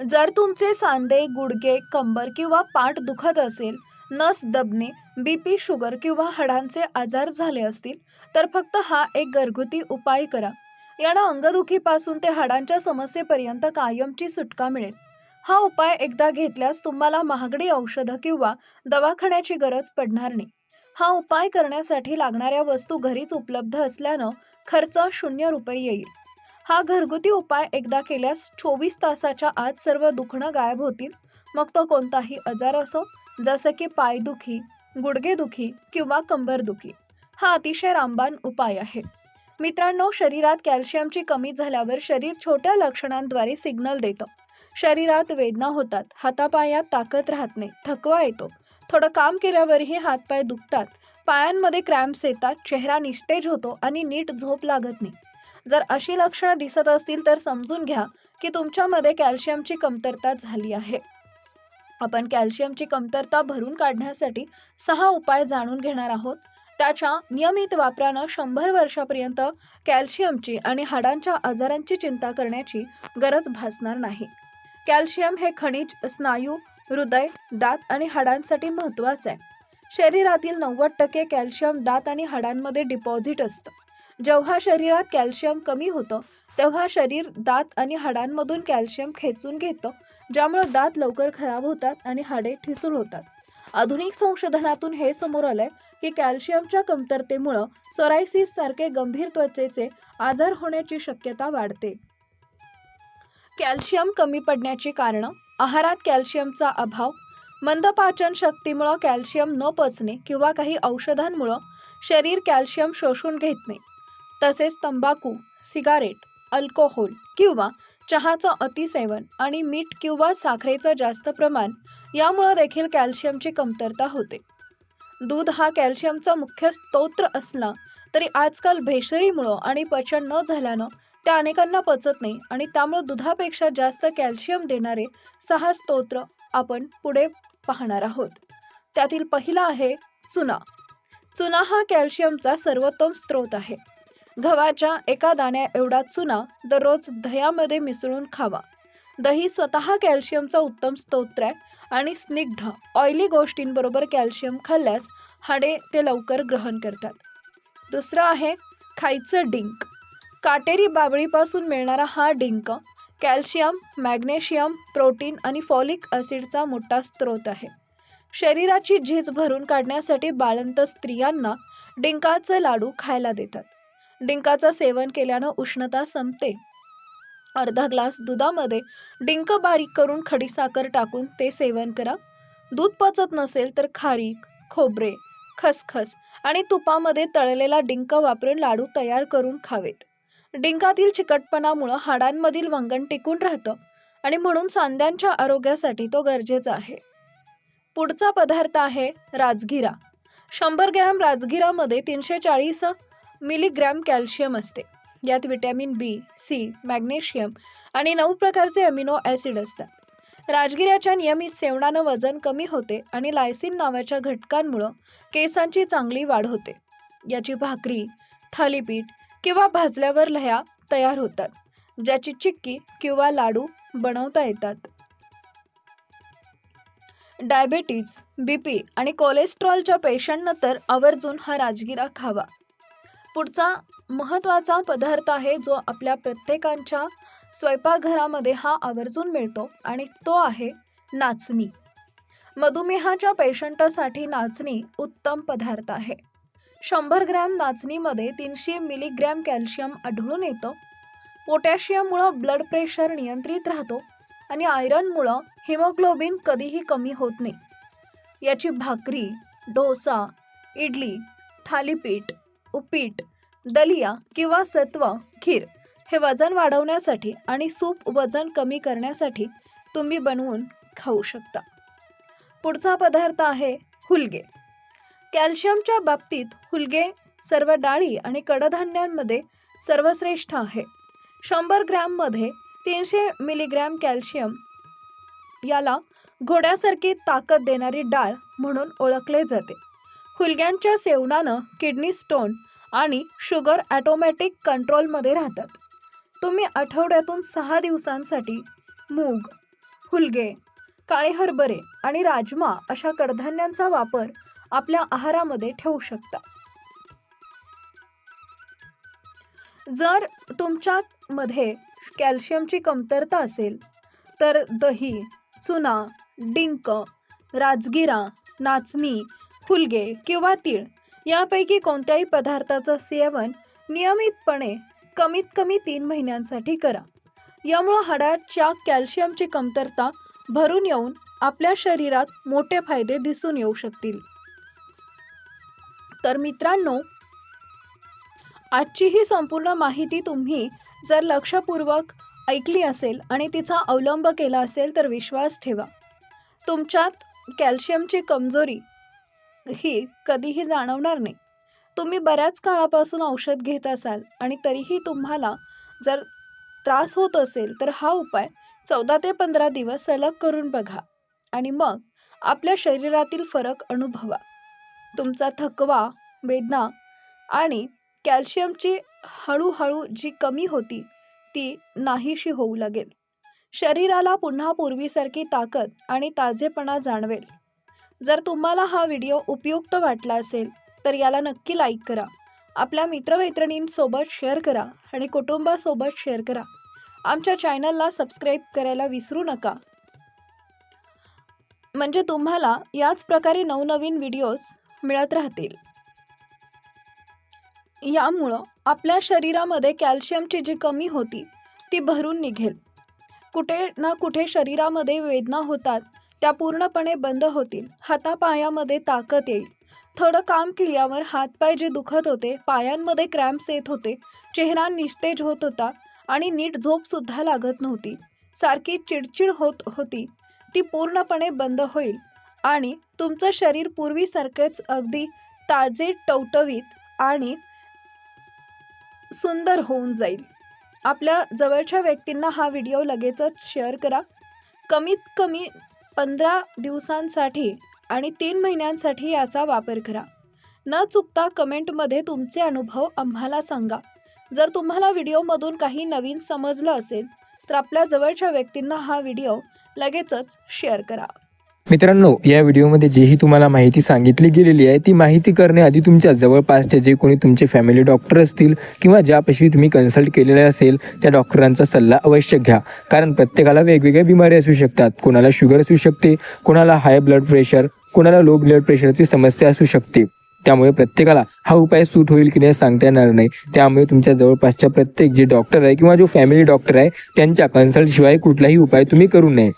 जर तुमचे सांधे गुडघे कंबर किंवा पाठ दुखत असेल नस दबणे बी पी शुगर किंवा हाडांचे आजार झाले असतील तर फक्त हा एक घरगुती उपाय करा. यानं अंगदुखीपासून ते हाडांच्या समस्येपर्यंत कायमची सुटका मिळेल. हा उपाय एकदा घेतल्यास तुम्हाला महागडी औषधं किंवा दवाखान्याची गरज पडणार नाही. हा उपाय करण्यासाठी लागणाऱ्या वस्तू घरीच उपलब्ध असल्यानं खर्च शून्य रुपये येईल. हा घरगुती उपाय एकदा केल्यास चोवीस तासाच्या आत सर्व दुखणं गायब होतील. मग तो कोणताही आजार असो जसं की पायदुखी गुडघेदुखी किंवा कंबरदुखी हा अतिशय रामबाण उपाय आहे. मित्रांनो शरीरात कॅल्शियमची कमी झाल्यावर शरीर छोट्या लक्षणांद्वारे सिग्नल देतं. शरीरात वेदना होतात हातापायात ताकद राहत नाही थकवा येतो. थोडं काम केल्यावरही हातपाय दुखतात. पायांमध्ये क्रॅम्प्स येतात चेहरा निस्तेज होतो आणि नीट झोप लागत नाही. जर अशी लक्षणं दिसत असतील तर समजून घ्या की तुमच्यामध्ये कॅल्शियमची कमतरता झाली आहे. आपण कॅल्शियमची कमतरता भरून काढण्यासाठी सहा उपाय जाणून घेणार आहोत. त्याच्या नियमित वापरानं शंभर वर्षापर्यंत कॅल्शियमची आणि हाडांच्या आजारांची चिंता करण्याची गरज भासणार नाही. कॅल्शियम हे खनिज स्नायू हृदय दात आणि हाडांसाठी महत्त्वाचं आहे. शरीरातील नव्वद टक्के कॅल्शियम दात आणि हाडांमध्ये डिपॉझिट असतं. जेव्हा शरीरात कॅल्शियम कमी होतं तेव्हा शरीर दात आणि हाडांमधून कॅल्शियम खेचून घेतं ज्यामुळे दात लवकर खराब होतात आणि हाडे ठिसूळ होतात. आधुनिक संशोधनातून हे समोर आलंय की कॅल्शियमच्या कमतरतेमुळं सोरायसिस सारखे गंभीर त्वचेचे आजार होण्याची शक्यता वाढते. कॅल्शियम कमी पडण्याची कारणं आहारात कॅल्शियमचा अभाव मंद पाचन शक्तीमुळं कॅल्शियम न पचणे किंवा काही औषधांमुळं शरीर कॅल्शियम शोषून घेत नाही. तसेच तंबाखू सिगारेट अल्कोहोल किंवा चहाचं अतिसेवन आणि मीठ किंवा साखरेचं जास्त प्रमाण यामुळं देखील कॅल्शियमची कमतरता होते. दूध हा कॅल्शियमचा मुख्य स्तोत्र असला तरी आजकाल भेसळीमुळं आणि पचन न झाल्यानं त्या अनेकांना पचत नाही आणि त्यामुळं दुधापेक्षा जास्त कॅल्शियम देणारे सहा स्तोत्र आपण पुढे पाहणार आहोत. त्यातील पहिला आहे चुना. चुना हा कॅल्शियमचा सर्वोत्तम स्रोत आहे. गव्हाच्या एका दाण्या एवढा चुना दररोज दह्यामध्ये मिसळून खावा. दही स्वतः कॅल्शियमचा उत्तम स्तोत्र आहे आणि स्निग्ध ऑइली गोष्टींबरोबर कॅल्शियम खाल्ल्यास हाडे ते लवकर ग्रहण करतात. दुसरं आहे खायचं डिंक. काटेरी बाबळीपासून मिळणारा हा डिंक कॅल्शियम मॅग्नेशियम प्रोटीन आणि फॉलिक ॲसिडचा मोठा स्रोत आहे. शरीराची झीज भरून काढण्यासाठी बाळंत स्त्रियांना डिंकाचे लाडू खायला देतात. डिंकाचं सेवन केल्यानं उष्णता संपते. अर्धा ग्लास दुधामध्ये डिंक बारीक करून खडीसाखर टाकून ते सेवन करा. दूध पचत नसेल तर खारीक खोबरे खसखस आणि तुपामध्ये तळलेला डिंक वापरून लाडू तयार करून खावेत. डिंकातील चिकटपणामुळं हाडांमधील वंगण टिकून राहतं आणि म्हणून सांध्यांच्या आरोग्यासाठी तो गरजेचा आहे. पुढचा पदार्थ आहे राजगिरा. शंभर ग्रॅम राजगिरामध्ये तीनशे चाळीस मिलीग्रॅम कॅल्शियम असते. यात विटॅमिन बी सी मॅग्नेशियम आणि नऊ प्रकारचे अमिनो ॲसिड असतात. राजगिऱ्याच्या नियमित सेवनानं वजन कमी होते आणि लायसिन नावाच्या घटकांमुळं केसांची चांगली वाढ होते. याची भाकरी थालीपीठ किंवा भाजल्यावर लह्या तयार होतात ज्याची चिक्की किंवा लाडू बनवता येतात. डायबेटीज बी पी आणि कोलेस्ट्रॉलच्या पेशंटनं तर आवर्जून हा राजगिरा खावा. पुढचा महत्त्वाचा पदार्थ आहे जो आपल्या प्रत्येकांच्या स्वयंपाकघरामध्ये हा आवर्जून मिळतो आणि तो आहे नाचणी. मधुमेहाच्या पेशंटसाठी नाचणी उत्तम पदार्थ आहे. शंभर ग्रॅम नाचणीमध्ये तीनशे मिलीग्रॅम कॅल्शियम आढळून येतं. पोटॅशियममुळं ब्लड प्रेशर नियंत्रित राहतो आणि आयरनमुळं हिमोग्लोबिन कधीही कमी होत नाही. याची भाकरी डोसा इडली थालीपीठ उपीट दलिया किंवा सत्व खीर हे वजन वाढवण्यासाठी आणि सूप वजन कमी करण्यासाठी तुम्ही बनवून खाऊ शकता. पुढचा पदार्थ आहे हुलगे. कॅल्शियमच्या बाबतीत हुलगे सर्व डाळी आणि कडधान्यांमध्ये सर्वश्रेष्ठ आहे. शंभर ग्रॅममध्ये तीनशे मिलीग्रॅम कॅल्शियम याला घोड्यासारखी ताकद देणारी डाळ म्हणून ओळखले जाते. हुलग्यांच्या सेवनानं किडनी स्टोन आणि शुगर ॲटोमॅटिक कंट्रोलमध्ये राहतात. तुम्ही आठवड्यातून सहा दिवसांसाठी मूग हुलगे काळे हरभरे आणि राजमा अशा कडधान्यांचा वापर आपल्या आहारामध्ये ठेवू शकता. जर तुमच्यामध्ये कॅल्शियमची कमतरता असेल तर दही चुना डिंक राजगिरा नाचणी फुलगे किंवा तीळ यापैकी कोणत्याही पदार्थाचं सेवन नियमितपणे कमीत कमी तीन महिन्यांसाठी करा. यामुळं हाडाच्या कॅल्शियमची कमतरता भरून येऊन आपल्या शरीरात मोठे फायदे दिसून येऊ शकतील. तर मित्रांनो आजची ही संपूर्ण माहिती तुम्ही जर लक्षपूर्वक ऐकली असेल आणि तिचा अवलंब केला असेल तर विश्वास ठेवा. तुमच्यात कॅल्शियमची कमजोरी ही कधीही जाणवणार नाही. तुम्ही बऱ्याच काळापासून औषध घेत असाल आणि तरीही तुम्हाला जर त्रास होत असेल तर हा उपाय चौदा ते पंधरा दिवस सलग करून बघा आणि मग आपल्या शरीरातील फरक अनुभवा. तुमचा थकवा वेदना आणि कॅल्शियमची हळूहळू जी कमी होती ती नाहीशी होऊ लागेल. शरीराला पुन्हा पूर्वीसारखी ताकद आणि ताजेपणा जाणवेल. जर तुम्हाला हा व्हिडिओ उपयुक्त वाटला असेल तर याला नक्की लाईक करा. आपल्या मित्रमैत्रिणींसोबत शेअर करा आणि कुटुंबासोबत शेअर करा. आमच्या चॅनलला सबस्क्राईब करायला विसरू नका. म्हणजे तुम्हाला याच प्रकारे नवनवीन व्हिडिओज मिळत राहतील. यामुळं आपल्या शरीरामध्ये कॅल्शियमची जी कमी होती ती भरून निघेल. कुठे ना कुठे शरीरामध्ये वेदना होतात त्या पूर्णपणे बंद होतील. हातापायामध्ये ताकद येईल. थोडं काम केल्यावर हातपाय जे दुखत होते पायांमध्ये क्रॅम्प्स येत होते चेहरा निस्तेज होत होता आणि नीट झोपसुद्धा लागत नव्हती. सारखी चिडचिड होत होती. ती पूर्णपणे बंद होईल. आणि तुमचं शरीर पूर्वीसारखेच अगदी ताजे टवटवीत आणि सुंदर होऊन जाईल. आपल्या जवळच्या व्यक्तींना हा व्हिडिओ लगेचच शेअर करा. कमीत कमी पंधरा दिवसांसाठी आणि तीन महिन्यांसाठी याचा वापर करा. न चुकता कमेंटमध्ये तुमचे अनुभव आम्हाला सांगा. जर तुम्हाला व्हिडिओमधून काही नवीन समजलं असेल तर आपल्या जवळच्या व्यक्तींना हा व्हिडिओ लगेचच शेअर करा. मित्रांनो या व्हिडिओमध्ये जेही तुम्हाला माहिती सांगितली गेलेली आहे ती माहिती करण्याआधी तुमच्या जवळपासचे जे कोणी तुमचे फॅमिली डॉक्टर असतील किंवा ज्यापाशी तुम्ही कन्सल्ट केलेले असेल त्या डॉक्टरांचा सल्ला अवश्य घ्या. कारण प्रत्येकाला वेगवेगळ्या बिमारी असू शकतात. कोणाला शुगर असू शकते कोणाला हाय ब्लड प्रेशर कोणाला लो ब्लड प्रेशरची समस्या असू शकते. त्यामुळे प्रत्येकाला हा उपाय सूट होईल की नाही सांगता येणार नाही. त्यामुळे तुमच्या जवळपासच्या प्रत्येक जे डॉक्टर आहे किंवा जो फॅमिली डॉक्टर आहे त्यांच्या कन्सल्टशिवाय कुठलाही उपाय तुम्ही करू नये.